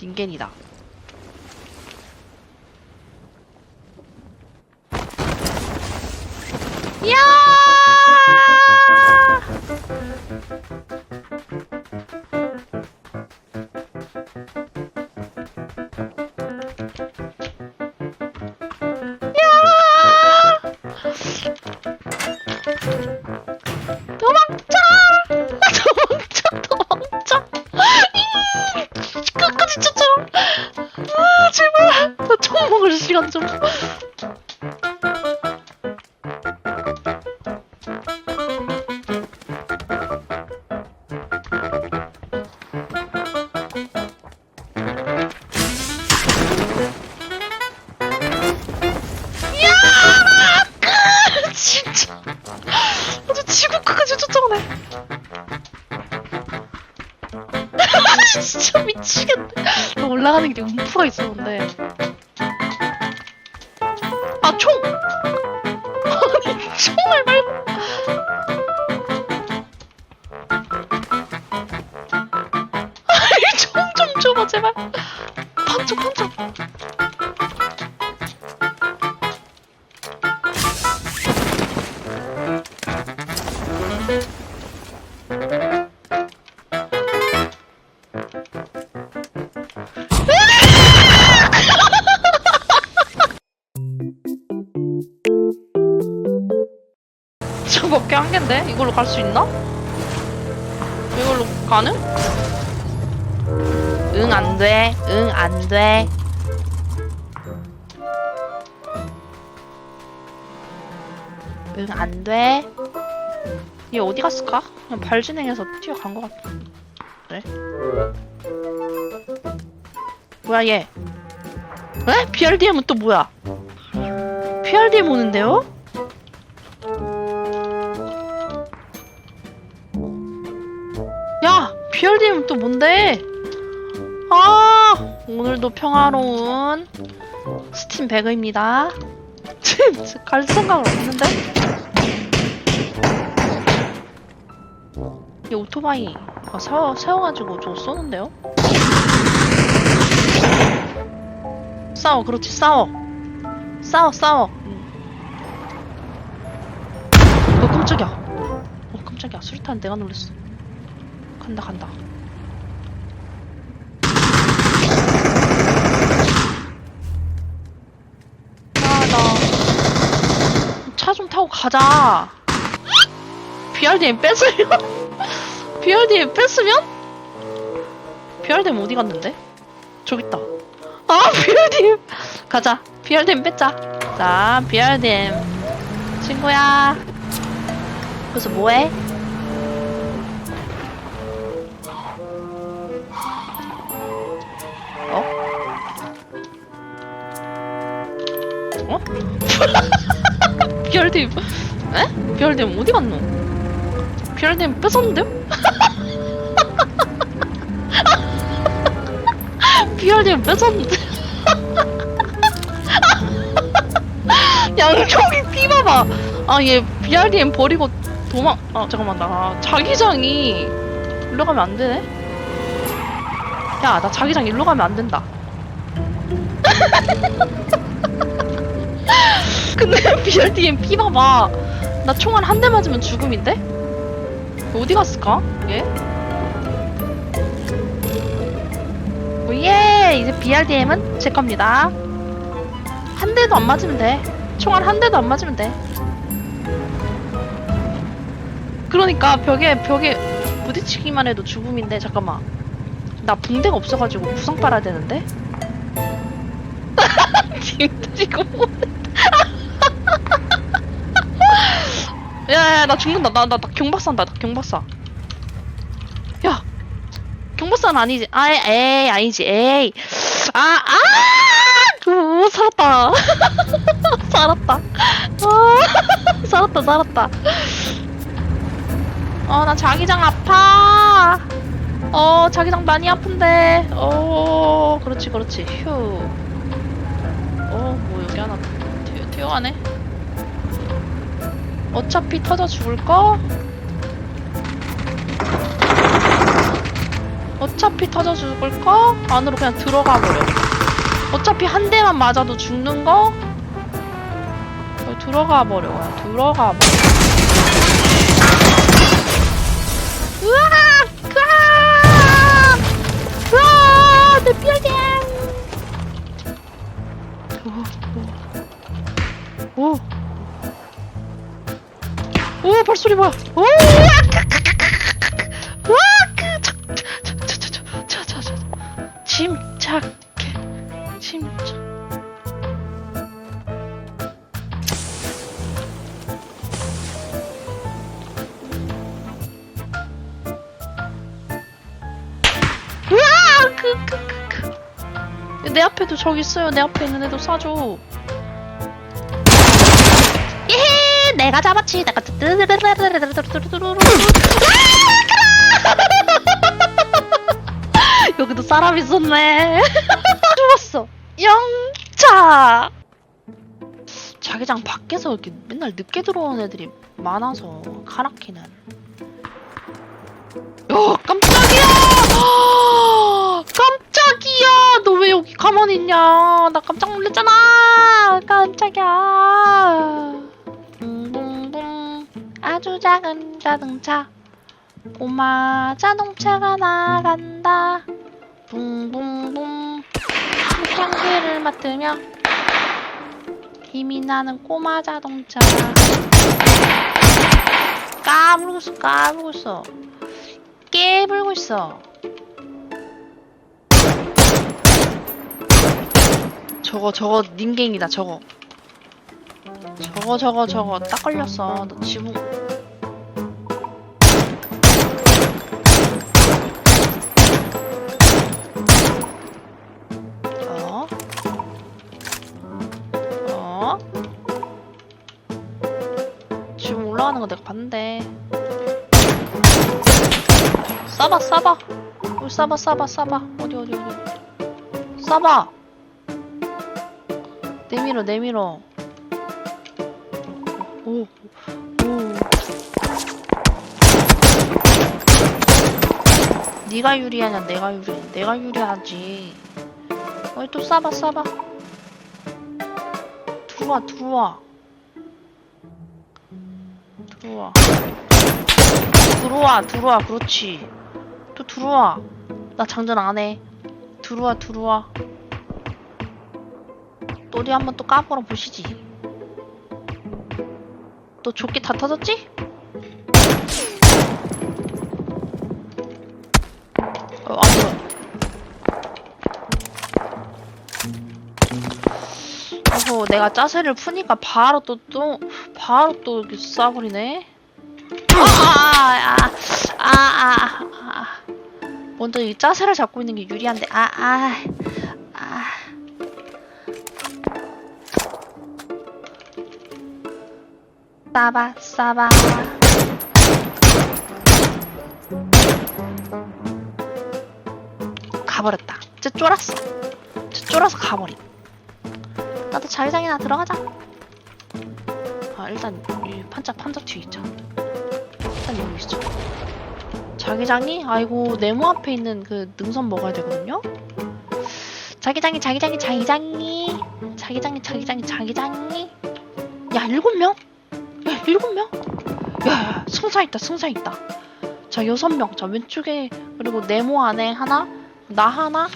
닌겐이다. 시간 좀. 야! 끝! 진짜. 아주 지구까지 쫓아오네. 진짜 미치겠네. 나 올라가는 길에 움프가 있었는데. 갠데? 이걸로 갈 수 있나? 이걸로 가능? 응, 안 돼. 응, 안 돼. 응, 안 돼. 얘 어디 갔을까? 그냥 발진행해서 뛰어간 것 같아. 그래? 뭐야, 얘? 에? BRDM은 또 뭐야? BRDM 오는데요? 뭔데? 아! 오늘도 평화로운 스팀 배그입니다. 갈 생각은 없는데? 이 오토바이 아, 세워, 세워가지고 저 쏘는데요? 싸워, 그렇지, 싸워. 싸워, 싸워. 응. 어, 깜짝이야. 어, 깜짝이야. 수류탄 내가 놀랬어. 간다, 간다. 아, 나. 가자. BRDM 뺏으면? BRDM 뺏으면? BRDM 어디 갔는데? 저기 있다. 아, BRDM! 가자. BRDM 뺏자. 자, BRDM. 친구야. 그래서 뭐해? 어? 어? BRDM. 에? BRDM 어디 갔노? BRDM 뺏었는데요? BRDM 뺏었는데? 양쪽이 피 봐봐. 아, 얘 BRDM 버리고 도망, 아, 잠깐만, 나 자기장이 일로 가면 안 되네? 야, 나 자기장 일로 가면 안 된다. 근데 BRDM 피 봐봐. 나 총알 한 대 맞으면 죽음인데? 어디 갔을까? 얘? 오예! 이제 BRDM은 제 겁니다. 한 대도 안 맞으면 돼. 총알 한 대도 안 맞으면 돼. 그러니까 벽에 벽에 부딪히기만 해도 죽음인데 잠깐만. 나 붕대가 없어가지고 구상 빨아야 되는데. 힘들이고 야야 나 죽는다. 나나나 경박사 야 경박사는 아니지. 아 에이 아니지. 에이. 아아! 오, 살았다. 살았다. 아 살았다 살았다. 어 나 자기장 아파. 어 자기장 많이 아픈데. 어 그렇지 그렇지. 휴. 어, 뭐 여기 하나 튀어, 튀어가네. 어차피 터져 죽을 거? 어차피 터져 죽을 거 안으로 그냥 들어가 버려. 어차피 한 대만 맞아도 죽는 거 그냥 들어가 버려. 그냥 들어가 버려. 으악! 으악! 으악! 내 뼈대! 오, 오. 오! 오, 발소리 뭐야? 오! 자자자자자자자 침착해. 침착. 내 앞에도 저기 있어요. 내 앞에 있는 애도 쏴줘 내가 잡았지 내가 여기도 사람 있었네. 죽었어. 영차. 자기장 밖에서 이렇게 맨날 늦게 들어오는 애들이 많아서 카라키는. 야 깜짝이야. 깜짝이야. 너 왜 여기 가만히 있냐? 나 깜짝 놀랐잖아. 깜짝이야. 작은 자동차. 꼬마 자동차가 나간다. 붕붕붕 향기를 맡으며 힘이 나는 꼬마 자동차. 까불고 있어, 까불고 있어. 깨불고 있어. 저거, 저거, 닌갱이다, 저거. 저거, 저거, 저거. 딱 걸렸어. 너 지붕. 올라가는 거 내가 봤는데. 싸봐, 싸봐. 여기 싸봐, 싸봐, 싸봐. 어디, 어디, 어디. 싸봐. 내밀어, 내밀어. 오, 오. 네가 유리하냐, 내가 유리하냐. 내가 유리하지. 어이 또 싸봐 싸봐 들어와 들어와 들어와. 들어와 들어와 그렇지. 또 들어와. 나 장전 안 해. 들어와 들어와. 또 어디 한번 또 까불어 보시지. 너 조끼 다 터졌지? 어, 안 보여. 그래서 내가 짜세를 푸니까 바로 또, 또, 바로 또 이렇게 쏴버리네. 아, 아, 아, 아, 아, 아. 먼저 이 짜세를 잡고 있는 게 유리한데, 아, 아, 아. 싸바, 싸바. 가버렸다. 진짜 쫄았어. 진짜 쫄아서 가버림. 나도 자기장이나 들어가자. 아 일단 이 판짝 판짝 있자. 일단 여기 있어. 자기장이 아이고 네모 앞에 있는 그 능선 먹어야 되거든요. 자기장이 자기장이 자기장이 자기장이 자기장이 자기장이 야 일곱 명? 야 일곱 명? 야, 야 승사 있다 승사 있다. 자 여섯 명. 자 왼쪽에 그리고 네모 안에 하나 나 하나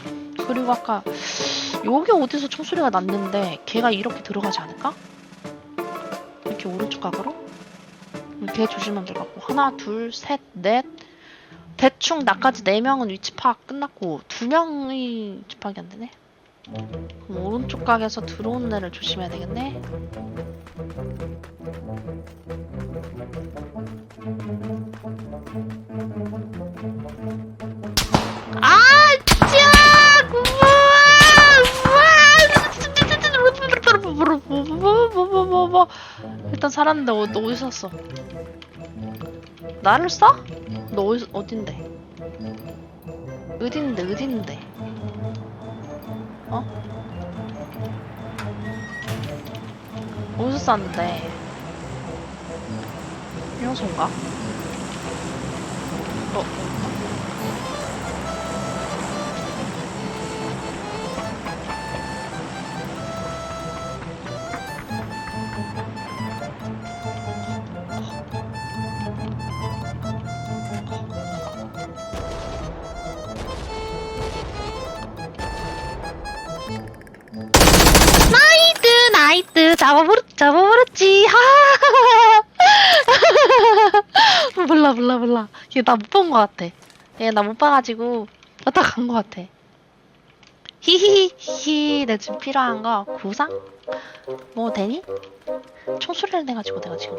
그리고 아까 여기 어디서 총소리가 났는데 걔가 이렇게 들어가지 않을까? 이렇게 오른쪽 각으로? 걔 조심하면 될 것 같고 하나 둘 셋 넷 대충 나까지 네 명은 위치 파악 끝났고 두 명이 위치 파악이 안 되네 그럼 오른쪽 각에서 들어오는 애를 조심해야 되겠네 아 진짜 우와 일단 살았는데 어, 너 어디서 샀어? 나를 쏴? 너 어디 어딘데? 어딘데 어딘데? 어? 어디서 쐈는데? 이용소인가? 어? 얘나못본것 같아. 얘 나 못 봐가지고, 왔다 간것 같아. 히히히히, 내 지금 필요한 거, 구상? 뭐 되니? 총소리를 내가지고 내가 지금.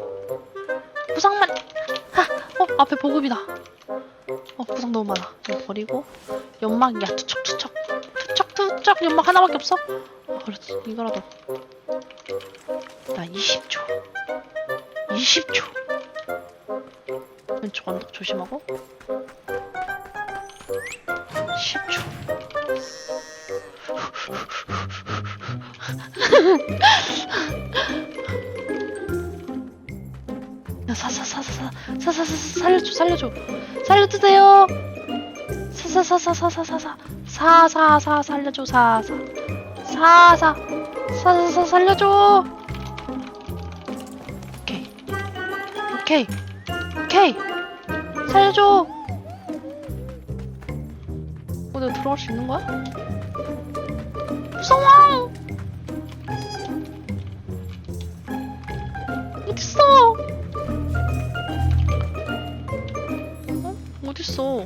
구상만, 하! 어, 앞에 보급이다. 어, 구상 너무 많아. 이거 버리고, 연막이야, 투척, 투척. 투척, 투척, 연막 하나밖에 없어? 어, 그렇지, 이거라도. 나 20초. 20초. 왼쪽 언덕 조심하고. 10초. 야, 사, 사, 사, 사, 사, 사, 사, 사, 살려줘, 살려줘. 살려주세요. 사, 사, 사, 사, 사, 사, 사, 사, 사, 사, 사, 살려줘, 사, 사. 사, 사, 사, 사, 사, 살려줘. 오케이. 오케이. 오케이. 살려줘. 어, 내가 들어갈 수 있는 거야? 무서워. 어딨어? 어? 어딨어?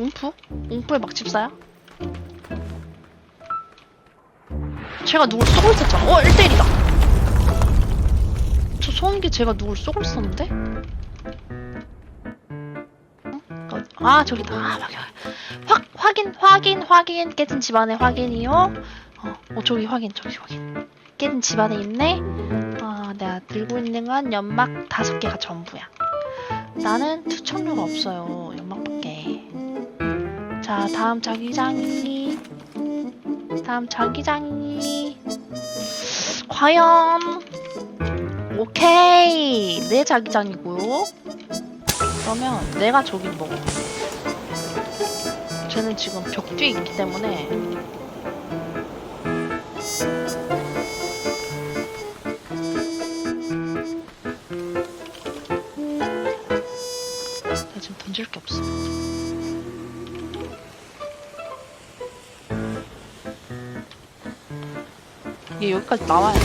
옴프? 옴프의 막집사야? 제가 누굴 쏘고 있었잖아 어 1대1이다. 저 소음기 제가 누굴 쏘고 있었는데? 어, 아 저기다. 아 여기 확 확인 확인 확인. 깨진 집안에 확인이요. 어, 어 저기 확인 저기 확인. 깨진 집안에 있네. 아 내가 들고 있는 건 연막 다섯 개가 전부야. 나는 투척류가 없어요 자 다음 자기장이. 다음 자기장이. 과연 오케이. 내 자기장이고요. 그러면 내가 저기 먹어. 쟤는 지금 벽 뒤에 있기 때문에. 나 지금 던질 게 없어. 얘 여기까지 나와야 돼.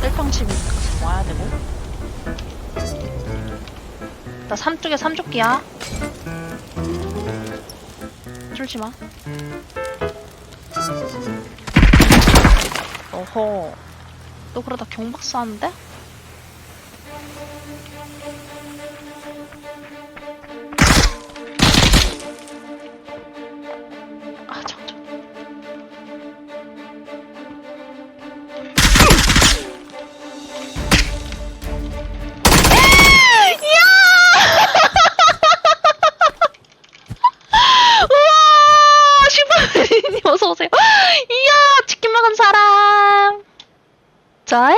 셀빵집이니까 와야 되고. 나 삼쪽에 삼조끼야. 쫄지 마. 어허. 너 그러다 경박사 하는데? 어서 오세요. 이야! 치킨 먹은 사람! 저예요!